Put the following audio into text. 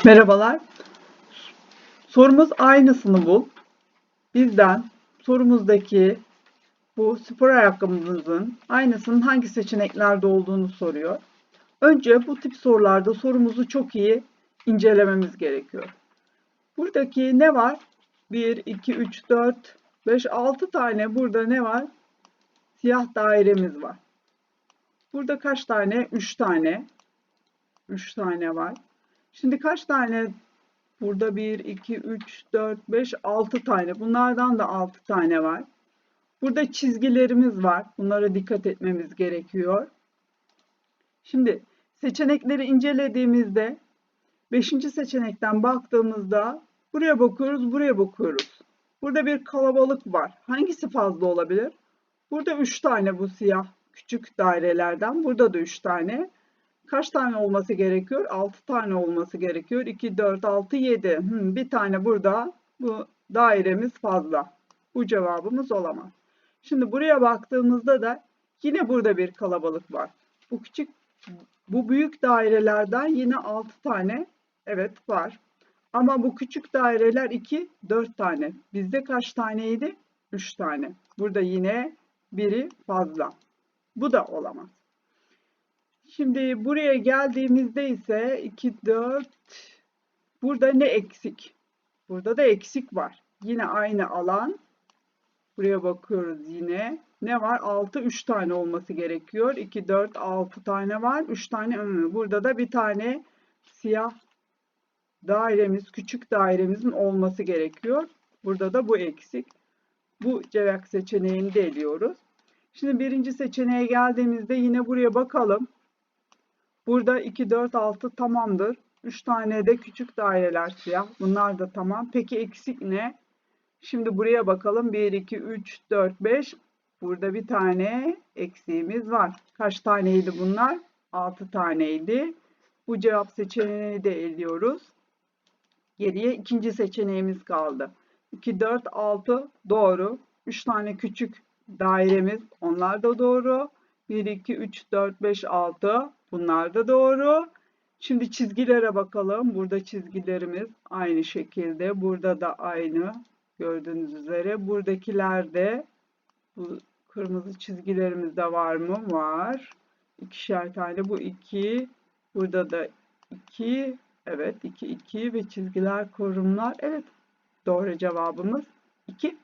Merhabalar. Sorumuz aynısını bul. Bizden sorumuzdaki bu spor ayakkabımızın aynısının hangi seçeneklerde olduğunu soruyor. Önce bu tip sorularda sorumuzu çok iyi incelememiz gerekiyor. Buradaki ne var? 1, 2, 3, 4, 5, 6 tane burada ne var? Siyah dairemiz var. Burada kaç tane? 3 tane. 3 tane var. Şimdi kaç tane burada 1, 2, 3, 4, 5, 6 tane. Bunlardan da 6 tane var. Burada çizgilerimiz var. Bunlara dikkat etmemiz gerekiyor. Şimdi seçenekleri incelediğimizde 5. seçenekten baktığımızda buraya bakıyoruz, buraya bakıyoruz. Burada bir kalabalık var. Hangisi fazla olabilir? Burada 3 tane bu siyah küçük dairelerden. Burada da 3 tane. Kaç tane olması gerekiyor? 6 tane olması gerekiyor. 2, 4, 6, 7. Hmm, bir tane burada. Bu dairemiz fazla. Bu cevabımız olamaz. Şimdi buraya baktığımızda da yine burada bir kalabalık var. Bu küçük, bu büyük dairelerden yine 6 tane evet var. Ama bu küçük daireler 2, 4 tane. Bizde kaç taneydi? 3 tane. Burada yine biri fazla. Bu da olamaz. Şimdi buraya geldiğimizde ise 2, 4, burada ne eksik? Burada da eksik var. Yine aynı alan. Buraya bakıyoruz yine. Ne var? 6, 3 tane olması gerekiyor. 2, 4, 6 tane var. 3 tane. Burada da bir tane siyah dairemiz, küçük dairemizin olması gerekiyor. Burada da bu eksik. Bu cevap seçeneğini de eliyoruz. Şimdi birinci seçeneğe geldiğimizde yine buraya bakalım. Burada 2, 4, 6 tamamdır. 3 tane de küçük daireler siyah. Bunlar da tamam. Peki eksik ne? Şimdi buraya bakalım. 1, 2, 3, 4, 5. Burada bir tane eksiğimiz var. Kaç taneydi bunlar? 6 taneydi. Bu cevap seçeneğini de eliyoruz. Geriye ikinci seçeneğimiz kaldı. 2, 4, 6 doğru. 3 tane küçük dairemiz. Onlar da doğru. 1, 2, 3, 4, 5, 6. Bunlar da doğru. Şimdi çizgilere bakalım. Burada çizgilerimiz aynı şekilde. Burada da aynı. Gördüğünüz üzere. Buradakilerde bu kırmızı çizgilerimiz de var mı? Var. İkişer tane. Bu 2. Burada da 2. Evet 2, 2 ve çizgiler korumlar. Evet doğru cevabımız 2.